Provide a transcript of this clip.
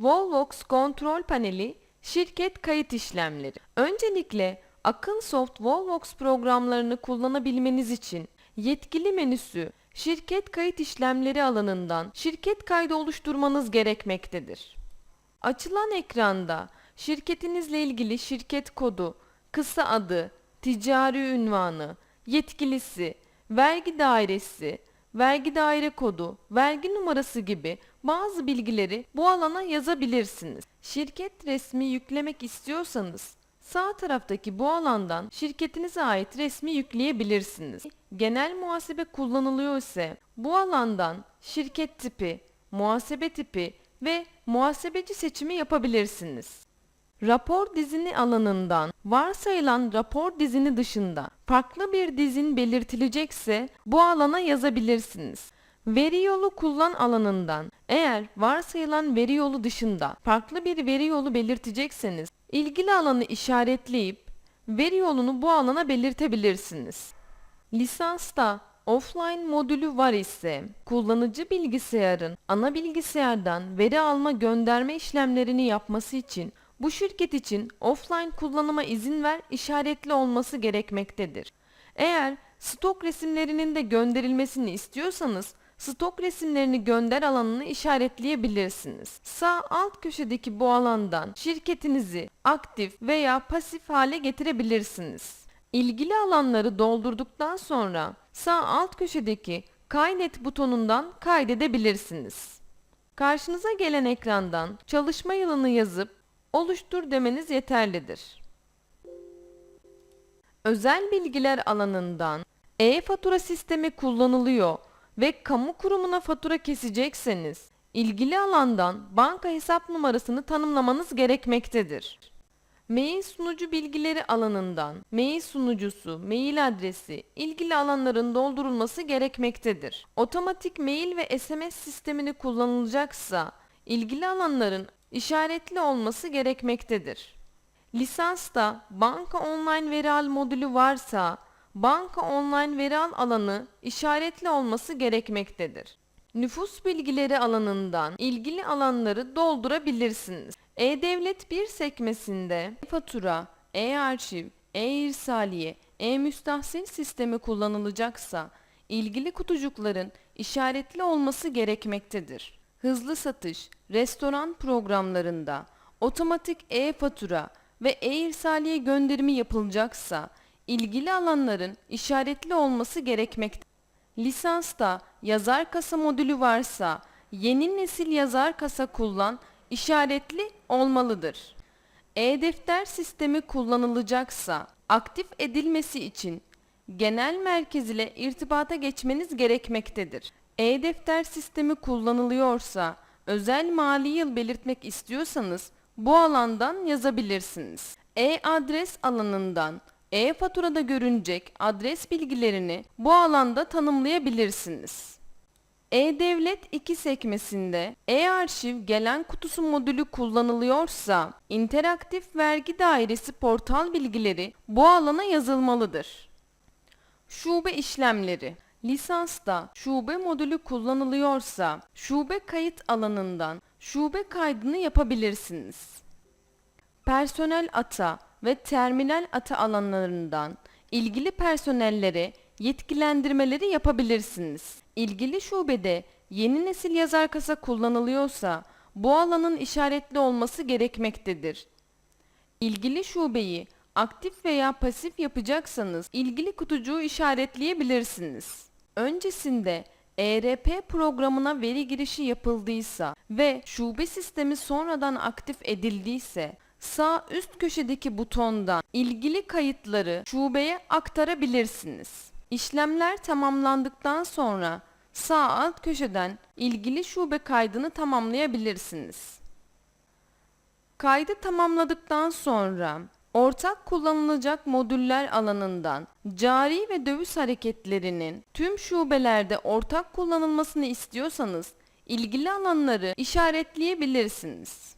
Volvox kontrol paneli şirket kayıt işlemleri. Öncelikle Akınsoft Volvox programlarını kullanabilmeniz için yetkili menüsü şirket kayıt işlemleri alanından şirket kaydı oluşturmanız gerekmektedir. Açılan ekranda şirketinizle ilgili şirket kodu, kısa adı, ticari ünvanı, yetkilisi, vergi dairesi, vergi daire kodu, vergi numarası gibi bazı bilgileri bu alana yazabilirsiniz. Şirket resmi yüklemek istiyorsanız sağ taraftaki bu alandan şirketinize ait resmi yükleyebilirsiniz. Genel muhasebe kullanılıyor ise bu alandan şirket tipi, muhasebe tipi ve muhasebeci seçimi yapabilirsiniz. Rapor dizini alanından varsayılan rapor dizini dışında farklı bir dizin belirtilecekse bu alana yazabilirsiniz. Veri yolu kullan alanından eğer varsayılan veri yolu dışında farklı bir veri yolu belirtecekseniz ilgili alanı işaretleyip veri yolunu bu alana belirtebilirsiniz. Lisansta offline modülü var ise kullanıcı bilgisayarın ana bilgisayardan veri alma gönderme işlemlerini yapması için bu şirket için offline kullanıma izin ver işaretli olması gerekmektedir. Eğer stok resimlerinin de gönderilmesini istiyorsanız stok resimlerini gönder alanını işaretleyebilirsiniz. Sağ alt köşedeki bu alandan şirketinizi aktif veya pasif hale getirebilirsiniz. İlgili alanları doldurduktan sonra sağ alt köşedeki kaydet butonundan kaydedebilirsiniz. Karşınıza gelen ekrandan çalışma yılını yazıp oluştur demeniz yeterlidir. Özel bilgiler alanından e-fatura sistemi kullanılıyor ve kamu kurumuna fatura kesecekseniz ilgili alandan banka hesap numarasını tanımlamanız gerekmektedir. Mail sunucu bilgileri alanından mail sunucusu, mail adresi, ilgili alanların doldurulması gerekmektedir. Otomatik mail ve SMS sistemini kullanılacaksa ilgili alanların işaretli olması gerekmektedir. Lisansta banka online veri al modülü varsa banka online veri al alanı işaretli olması gerekmektedir. Nüfus bilgileri alanından ilgili alanları doldurabilirsiniz. E-Devlet 1 sekmesinde fatura, e-arşiv, e-irsaliye, e-müstahsil sistemi kullanılacaksa ilgili kutucukların işaretli olması gerekmektedir. Hızlı satış, restoran programlarında otomatik e-fatura ve e-irsaliye gönderimi yapılacaksa ilgili alanların işaretli olması gerekmektedir. Lisansta yazar kasa modülü varsa yeni nesil yazar kasa kullan işaretli olmalıdır. E-defter sistemi kullanılacaksa aktif edilmesi için genel merkez ile irtibata geçmeniz gerekmektedir. E-defter sistemi kullanılıyorsa özel mali yıl belirtmek istiyorsanız bu alandan yazabilirsiniz. E-adres alanından e-faturada görünecek adres bilgilerini bu alanda tanımlayabilirsiniz. E-Devlet 2 sekmesinde e-arşiv gelen kutusu modülü kullanılıyorsa interaktif vergi dairesi portal bilgileri bu alana yazılmalıdır. Şube işlemleri Lisansta şube modülü kullanılıyorsa şube kayıt alanından şube kaydını yapabilirsiniz. Personel ata ve terminal ata alanlarından ilgili personellere yetkilendirmeleri yapabilirsiniz. İlgili şubede yeni nesil yazar kasa kullanılıyorsa bu alanın işaretli olması gerekmektedir. İlgili şubeyi aktif veya pasif yapacaksanız ilgili kutucuğu işaretleyebilirsiniz. Öncesinde ERP programına veri girişi yapıldıysa ve şube sistemi sonradan aktif edildiyse sağ üst köşedeki butondan ilgili kayıtları şubeye aktarabilirsiniz. İşlemler tamamlandıktan sonra sağ alt köşeden ilgili şube kaydını tamamlayabilirsiniz. Kaydı tamamladıktan sonra ortak kullanılacak modüller alanından cari ve döviz hareketlerinin tüm şubelerde ortak kullanılmasını istiyorsanız ilgili alanları işaretleyebilirsiniz.